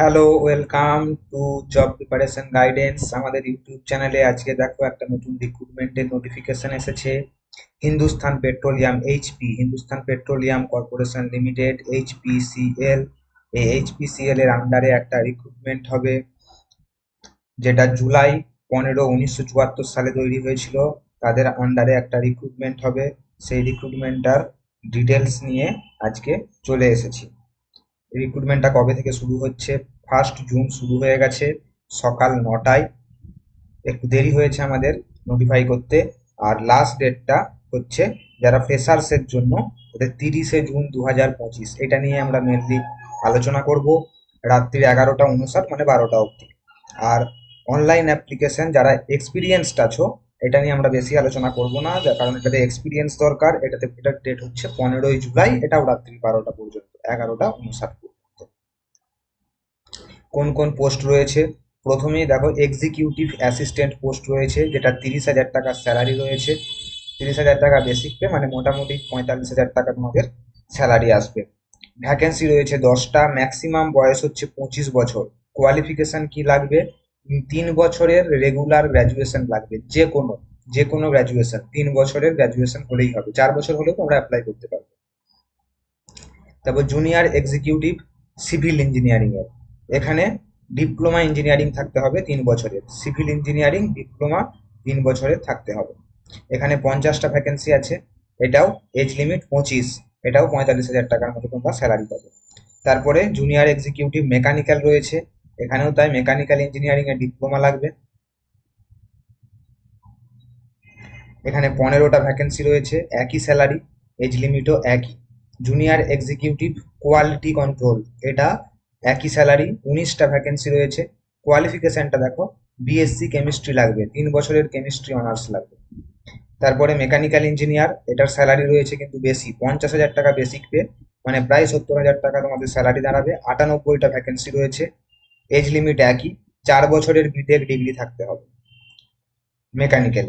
Hello welcome to job preparation guidance আমাদের YouTube চ্যানেলে আজকে দেখো একটা নতুন রিক্রুটমেন্টের নোটিফিকেশন এসেছে। Hindustan petroleum HP Hindustan petroleum corporation limited HPCL এই এইচপিসিএল এর আন্ডারে একটা রিক্রুটমেন্ট হবে, যেটা জুলাই পনেরো উনিশশো চুয়াত্তর সালে তৈরি হয়েছিল। তাদের আন্ডারে একটা রিক্রুটমেন্ট হবে। সেই রিক্রুটমেন্টটার ডিটেলস নিয়ে আজকে চলে এসেছি। রিক্রুটমেন্টটা কবে থেকে শুরু হচ্ছে? ফার্স্ট জুন শুরু হয়ে গেছে সকাল নটায়। একটু দেরি হয়েছে আমাদের নোটিফাই করতে। আর লাস্ট ডেটটা হচ্ছে যারা ফ্রেশার্সের জন্য, ওদের তিরিশে জুন দু হাজার পঁচিশ। এটা নিয়ে আমরা মেনলি আলোচনা করব রাত্রি এগারোটা উনষাট মানে বারোটা অবধি। আর অনলাইন অ্যাপ্লিকেশন যারা এক্সপিরিয়েন্সড আছো, এটা নিয়ে আমরা বেশি আলোচনা করব না কারণ এটাতে এক্সপিরিয়েন্স দরকার। এটাতে, এটার ডেট হচ্ছে পনেরোই জুলাই, এটাও রাত্রি বারোটা পর্যন্ত। এগারোটা উনষাট কোন কোন পোস্ট রয়েছে? প্রথমেই দেখো এক্সিকিউটিভ অ্যাসিস্ট্যান্ট পোস্ট রয়েছে, যেটা তিরিশ হাজার টাকার স্যালারি রয়েছে। তিরিশ হাজার টাকা বেসিক পে মানে মোটামুটি পঁয়তাল্লিশ হাজার টাকা তোমাদের স্যালারি আসবে। ভ্যাকেন্সি রয়েছে দশটা ম্যাক্সিমাম বয়স হচ্ছে পঁচিশ বছর। কোয়ালিফিকেশন কি লাগবে? তিন বছরের রেগুলার গ্র্যাজুয়েশন লাগবে যে কোনো যে কোনো গ্র্যাজুয়েশন তিন বছরের গ্র্যাজুয়েশন হলেই হবে। চার বছর হলেও তোমরা অ্যাপ্লাই করতে পারবে। তারপর জুনিয়র এক্সিকিউটিভ সিভিল ইঞ্জিনিয়ারিং এর। এখানে ডিপ্লোমা ইঞ্জিনিয়ারিং থাকতে হবে তিন বছরের। সিভিল ইঞ্জিনিয়ারিং ডিপ্লোমা তিন বছরের থাকতে হবে। এখানে পঞ্চাশটা ভ্যাকেন্সি আছে। এটাও এজ লিমিট পঁচিশ। এটাও পঁয়তাল্লিশ হাজার টাকার মতো তোমরা স্যালারি পাবে। তারপরে জুনিয়র এক্সিকিউটিভ মেকানিক্যাল রয়েছে। এখানেও তাই মেকানিক্যাল ইঞ্জিনিয়ারিং এর ডিপ্লোমা লাগবে। এখানে পনেরোটা ভ্যাকেন্সি রয়েছে। একই স্যালারি এজ লিমিটও একই। জুনিয়র এক্সিকিউটিভ কোয়ালিটি কন্ট্রোল এটা একই স্যালারি উনিশটা ভ্যাকেন্সি রয়েছে। কোয়ালিফিকেশনটা দেখো বিএসসি কেমিস্ট্রি লাগবে, তিন বছরের কেমিস্ট্রি অনার্স লাগবে। তারপরে মেকানিক্যাল ইঞ্জিনিয়ার এটার স্যালারি রয়েছে কিন্তু বেশি, পঞ্চাশ হাজার টাকা বেসিক পে মানে প্রায় সত্তর হাজার টাকা তোমাদের স্যালারি দাঁড়াবে, আটানব্বইটা ভ্যাকেন্সি রয়েছে। এজ লিমিট একই, চার বছরের বিটেক ডিগ্রি থাকতে হবে। মেকানিক্যাল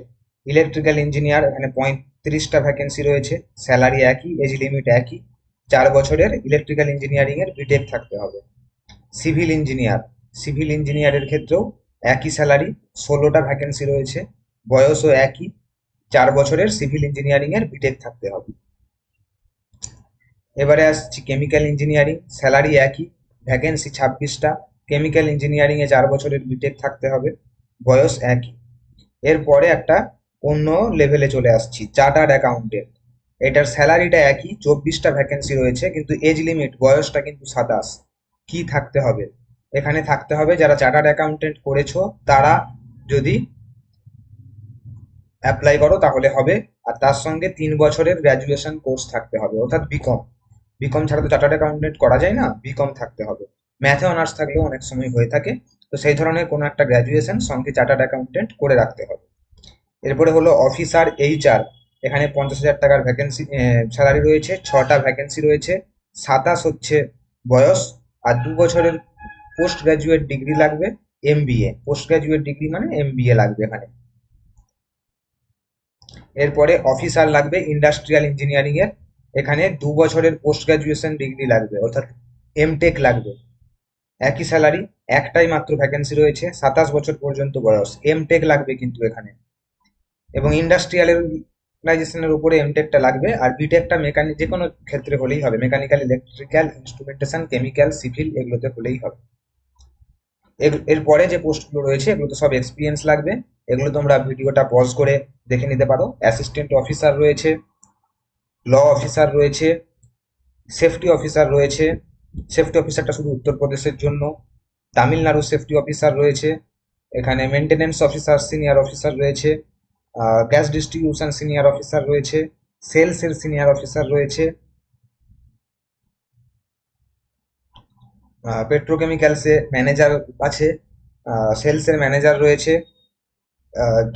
ইলেকট্রিক্যাল ইঞ্জিনিয়ার এখানে পঁয়ত্রিশটা ভ্যাকেন্সি রয়েছে স্যালারি একই এজ লিমিট একই। চার বছরের ইলেকট্রিক্যাল ইঞ্জিনিয়ারিং এর বিটেক থাকতে হবে। সিভিল ইঞ্জিনিয়ার সিভিল ইঞ্জিনিয়ারের ক্ষেত্রেও একই স্যালারি ষোলোটা ভ্যাকেন্সি রয়েছে, বয়সও একই, চার বছরের সিভিল ইঞ্জিনিয়ারিং এর বিটেক থাকতে হবে। এবারে আসছি কেমিক্যাল ইঞ্জিনিয়ারিং স্যালারি একই ভ্যাকেন্সি ছাব্বিশটা কেমিক্যাল ইঞ্জিনিয়ারিং এ চার বছরের বিটেক থাকতে হবে, বয়স একই। এরপরে একটা অন্য লেভেলে চলে আসছি চার্টার্ড অ্যাকাউন্টেন্ট এটার স্যালারিটা একই, চব্বিশটা ভ্যাকেন্সি রয়েছে, কিন্তু এজ লিমিট বয়সটা কিন্তু সাতাশ। কি থাকতে হবে? এখানে থাকতে হবে যারা চার্টার্ড অ্যাকাউন্টেন্ট করেছ, তারা যদি অ্যাপ্লাই করো তাহলে হবে, আর তার সঙ্গে তিন বছরের গ্র্যাজুয়েশন কোর্স থাকতে হবে, অর্থাৎ বিকম বিকম ছাড়া তো চার্টার্ড অ্যাকাউন্টেন্ট করা যায় না বিকম থাকতে হবে। ম্যাথে অনার্স থাকলেও অনেক সময় হয়ে থাকে, তো সেই ধরনের কোনো একটা গ্র্যাজুয়েশন সঙ্গে চার্টার্ড অ্যাকাউন্টেন্ট করে রাখতে হবে। এরপরে হলো অফিসার এইচআর এখানে পঞ্চাশ হাজার টাকার ভ্যাকেন্সি স্যালারি রয়েছে, ছটা ভ্যাকেন্সি রয়েছে, সাতাশ হচ্ছে বয়স, আর দু বছরের পোস্ট গ্রাজুয়েট ডিগ্রি লাগবে এমবিএ পোস্ট গ্রাজুয়েট ডিগ্রি মানে এমবিএ লাগবে এখানে। এরপরে অফিসার লাগবে ইন্ডাস্ট্রিয়াল ইঞ্জিনিয়ারিং এর, এখানে দু বছরের পোস্ট গ্রাজুয়েশন ডিগ্রি লাগবে, অর্থাৎ এম টেক লাগবে। একই স্যালারি একটাই মাত্র ভ্যাকেন্সি রয়েছে, সাতাশ বছর পর্যন্ত বয়স এম টেক লাগবে কিন্তু এখানে। এবং ইন্ডাস্ট্রিয়ালাইজেশনের উপরে এমটেকটা লাগবে, আর বিটেকটা মেকানিক যে কোনো ক্ষেত্রে হলেই হবে। Mechanical electrical instrumentation chemical civil এগুলোতে হলেই হবে। এর- এরপরে যে পোস্টগুলো রয়েছে এগুলো তো সব এক্সপিরিয়েন্স লাগবে। এগুলো তোমরা ভিডিওটা পজ করে দেখে নিতে পারো। অ্যাসিস্ট্যান্ট অফিসার রয়েছে ল অফিসার রয়েছে সেফটি অফিসার রয়েছে। সেফটি অফিসারটা শুধু উত্তরপ্রদেশের জন্য। তামিলনাড়ু সেফটি অফিসার রয়েছে। এখানে মেনটেনেন্স অফিসার সিনিয়র অফিসার রয়েছে। গ্যাস ডিস্ট্রিবিউশন সিনিয়র অফিসার রয়েছে সেলসের সিনিয়র অফিসার রয়েছে পেট্রোকেমিক্যালসে ম্যানেজার আছে সেলসের ম্যানেজার রয়েছে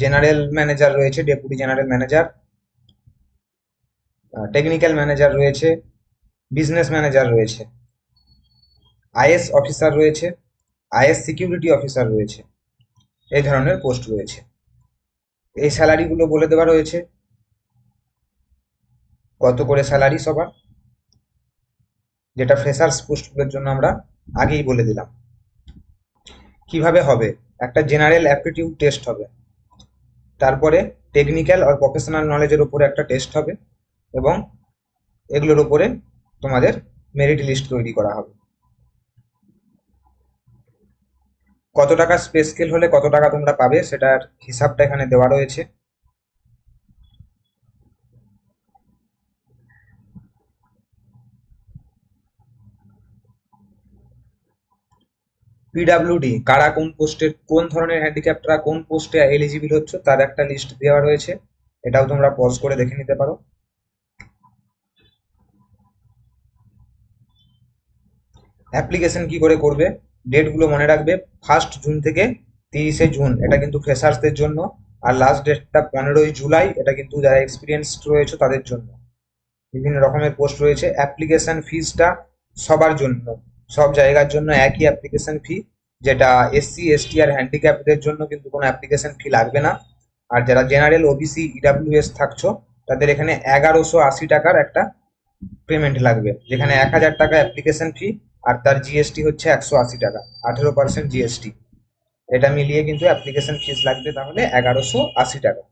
জেনারেল ম্যানেজার রয়েছে deputy general manager technical manager রয়েছে বিজনেস ম্যানেজার রয়েছে আইএস অফিসার রয়েছে আইএস সিকিউরিটি অফিসার রয়েছে, এই ধরনের পোস্ট রয়েছে। এই স্যালারিগুলো বলে দেওয়া রয়েছে। কত করে স্যালারি সবার? যেটা ফ্রেশার্স পোস্টগুলোর জন্য আমরা আগেই বলে দিলাম। কীভাবে হবে? একটা জেনারেল অ্যাপটিটিউড টেস্ট হবে। তারপরে টেকনিক্যাল আর প্রফেশনাল নলেজের উপরে একটা টেস্ট হবে এবং এগুলোর উপরে তোমাদের মেরিট লিস্ট তৈরি করা হবে। কত টাকা স্পেস স্কেল হলে কত টাকা তোমরা পাবে সেটার হিসাবটা এখানে দেওয়া রয়েছে। পিডাব্লিউডি কারা কোন পোস্টের কোন ধরনের হ্যান্ডিক্যাপ্টরা কোন পোস্টে এলিজিবল হচ্ছে তার একটা লিস্ট দেওয়া রয়েছে। এটাও তোমরা পজ করে দেখে নিতে পারো। অ্যাপ্লিকেশন কি করে করবে? ডেটগুলো মনে রাখবে ফার্স্ট জুন থেকে তিরিশে জুন এটা কিন্তু ফ্রেশার্সদের জন্য। আর লাস্ট ডেটটা পনেরোই জুলাই এটা কিন্তু যারা এক্সপিরিয়েন্সড রয়েছে তাদের জন্য। বিভিন্ন রকমের পোস্ট রয়েছে। অ্যাপ্লিকেশন ফিজটা সবার জন্য, সব জায়গার জন্য একই অ্যাপ্লিকেশন ফি যেটা এসসি এসটি আর হ্যান্ডিক্যাপদের জন্য কিন্তু কোনো অ্যাপ্লিকেশন ফি লাগবে না। আর যারা জেনারেল ওবিসি ইডাব্লিউএস থাকছো, তাদের এখানে এগারোশো আশি টাকার একটা পেমেন্ট লাগবে, যেখানে এক হাজার টাকা অ্যাপ্লিকেশন ফি আর তার জিএসটি হচ্ছে একশো আশি টাকা, আঠেরো পার্সেন্ট জিএসটি এটা মিলিয়ে কিন্তু অ্যাপ্লিকেশন ফিস লাগবে তাহলে এগারোশো আশি টাকা।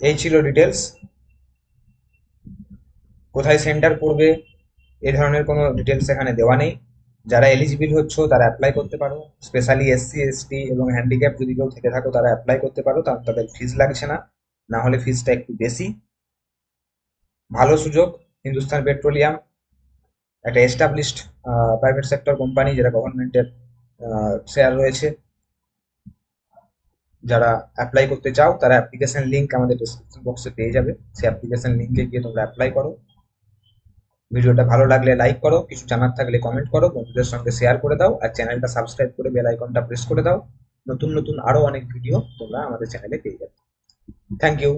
এই ছিল ডিটেলস কোথায় সেন্টার পড়বে, এ ধরনের কোনো ডিটেলস এখানে দেওয়া নেই। যারা এলিজিবল হচ্ছ, তারা অ্যাপ্লাই করতে পারো। স্পেশালি এসসি এসটি এবং হ্যান্ডিক্যাপ যদি কেউ থেকে থাকো, তারা অ্যাপ্লাই করতে পারো। তার তাদের ফিস লাগছে না। না হলে ফিসটা একটু বেশি। ভালো সুযোগ। হিন্দুস্তান পেট্রোলিয়াম, একটা এস্টাবলিশড প্রাইভেট সেক্টর কোম্পানি যেটা গভর্নমেন্টের শেয়ার রয়েছে। যারা অ্যাপ্লাই করতে চাও, তারা অ্যাপ্লিকেশন লিঙ্ক আমাদের ডিসক্রিপশন বক্সে পেয়ে যাবে। সেই অ্যাপ্লিকেশন লিংকে গিয়ে তোমরা অ্যাপ্লাই করো। ভিডিওটা ভালো লাগলে লাইক করো, কিছু জানার থাকলে কমেন্ট করো, বন্ধুদের সঙ্গে শেয়ার করে দাও, আর চ্যানেলটা সাবস্ক্রাইব করে বেল আইকনটা প্রেস করে দাও। নতুন নতুন আরও অনেক ভিডিও তোমরা আমাদের চ্যানেলে পেয়ে যাবে। Thank you